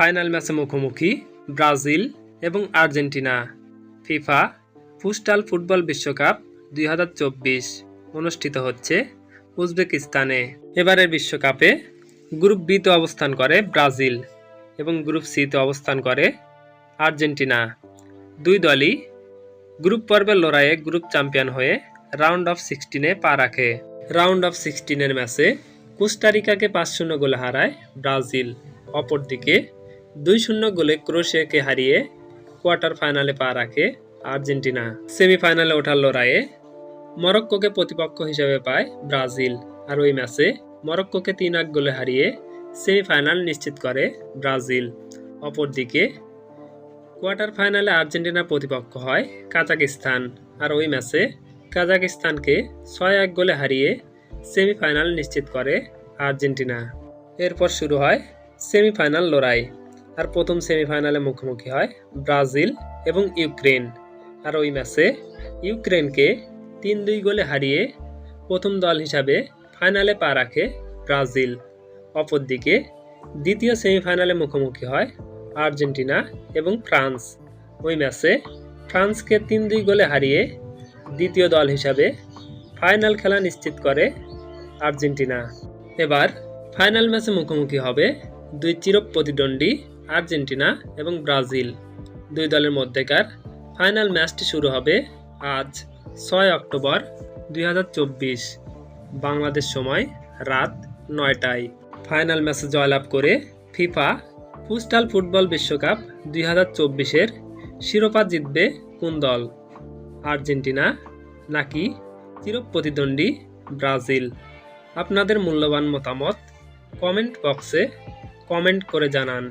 Final ম্যাচে মুখোমুখি Brazil এবং আর্জেন্টিনা। ফিফা ফুস্টাল ফুটবল বিশ্বকাপ দুই হাজার চব্বিশ অনুষ্ঠিত হচ্ছে উজবেকিস্তানে। এবারের বিশ্বকাপে গ্রুপ বিতে অবস্থান করে ব্রাজিল এবং গ্রুপ সিতে অবস্থান করে আর্জেন্টিনা। দুই দলই গ্রুপ পর্বের লড়াইয়ে গ্রুপ চ্যাম্পিয়ন হয়ে রাউন্ড অফ সিক্সটিনে পা রাখে। রাউন্ড অফ সিক্সটিনের ম্যাচে কোস্টারিকাকে পাঁচ শূন্য গোলে হারায় ব্রাজিল। অপরদিকে দুই শূন্য গোলে ক্রোশিয়াকে হারিয়ে কোয়ার্টার ফাইনালে পা রাখে আর্জেন্টিনা। সেমিফাইনালে ওঠার লড়াইয়ে মরক্কোকে প্রতিপক্ষ হিসেবে পায় ব্রাজিল। আর ওই ম্যাচে মরক্কোকে তিন এক গোলে হারিয়ে সেমিফাইনাল নিশ্চিত করে ব্রাজিল। অপরদিকে কোয়ার্টার ফাইনালে আর্জেন্টিনা প্রতিপক্ষ হয় কাজাকিস্তান। আর ওই ম্যাচে কাজাকিস্তানকে ছয় এক গোলে হারিয়ে সেমিফাইনাল নিশ্চিত করে আর্জেন্টিনা। এরপর শুরু হয় সেমিফাইনাল লড়াই। আর প্রথম সেমিফাইনালে মুখোমুখি হয় ব্রাজিল এবং ইউক্রেন। আর ওই ম্যাচে ইউক্রেনকে তিন দুই গোলে হারিয়ে প্রথম দল হিসাবে ফাইনালে পা রাখে ব্রাজিল। অপরদিকে দ্বিতীয় সেমিফাইনালে মুখোমুখি হয় আর্জেন্টিনা এবং ফ্রান্স। ওই ম্যাচে ফ্রান্সকে তিন দুই গোলে হারিয়ে দ্বিতীয় দল হিসাবে ফাইনাল খেলা নিশ্চিত করে আর্জেন্টিনা। এবার ফাইনাল ম্যাচে মুখোমুখি হবে দুই চির প্রতিদ্বন্দ্বী আর্জেন্টিনা এবং ব্রাজিল। দুই দলের মধ্যেকার ফাইনাল ম্যাচটি শুরু হবে আজ, ছয় অক্টোবর দুই হাজার চব্বিশ, বাংলাদেশ সময় রাত নয়টায়। ফাইনাল ম্যাচে জয়লাভ করে ফিফা ফুস্টাল ফুটবল বিশ্বকাপ দুই হাজার চব্বিশের শিরোপা জিতবে কোন দল? আর্জেন্টিনা নাকি চিরপ্রতিদ্বন্দ্বী ব্রাজিল? আপনাদের মূল্যবান মতামত কমেন্ট বক্সে কমেন্ট করে জানান।